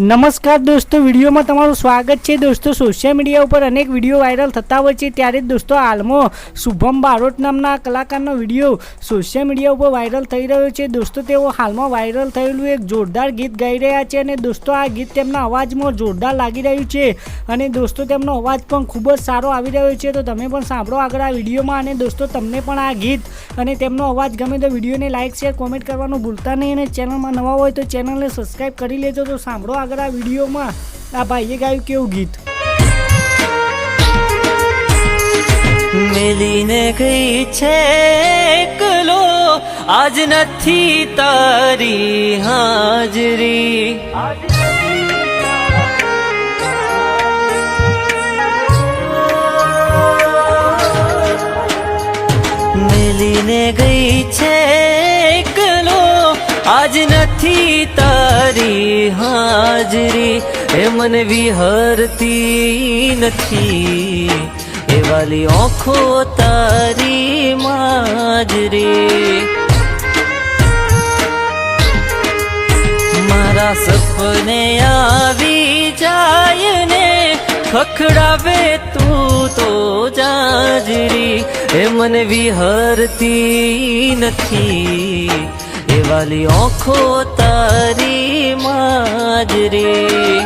નમસ્કાર દોસ્તો, વિડીયોમાં તમારું સ્વાગત છે. દોસ્તો સોશિયલ મીડિયા ઉપર અનેક વીડિયો વાયરલ થતા હોય છે. ત્યારે જ દોસ્તો, હાલમાં શુભમ બારોટ નામના કલાકારનો વીડિયો સોશિયલ મીડિયા ઉપર વાયરલ થઈ રહ્યો છે. દોસ્તો, તેઓ હાલમાં વાયરલ થયેલું એક જોરદાર ગીત ગાઈ રહ્યા છે અને દોસ્તો, આ ગીત તેમના અવાજમાં જોરદાર લાગી રહ્યું છે અને દોસ્તો, તેમનો અવાજ પણ ખૂબ જ સારો આવી રહ્યો છે. તો તમે પણ સાંભળો આગળ આ વિડીયોમાં અને દોસ્તો, તમને પણ આ ગીત અને તેમનો અવાજ ગમે તો વિડીયોને લાઇક શેર કોમેન્ટ કરવાનું ભૂલતા નહીં અને ચેનલમાં નવા હોય તો ચેનલને સબસ્ક્રાઈબ કરી લેજો. તો સાંભળો આગળ આ વિડીયોમાં આ ભાઈએ ગાયું કેવું ગીત? મિલીને ગઈ છે એકલો આજ નથી તારી હાજરી. મિલીને ગઈ છે એકલો આજ નથી તારી એ મને વિહરતી નથી. એ વાલી આંખો તારી માજરી મારા સપને આવી જાય ને, ખખડાવે તું તો જાજરી. એ મને વિહરતી નથી. એ વાલી આંખો તારી માજરી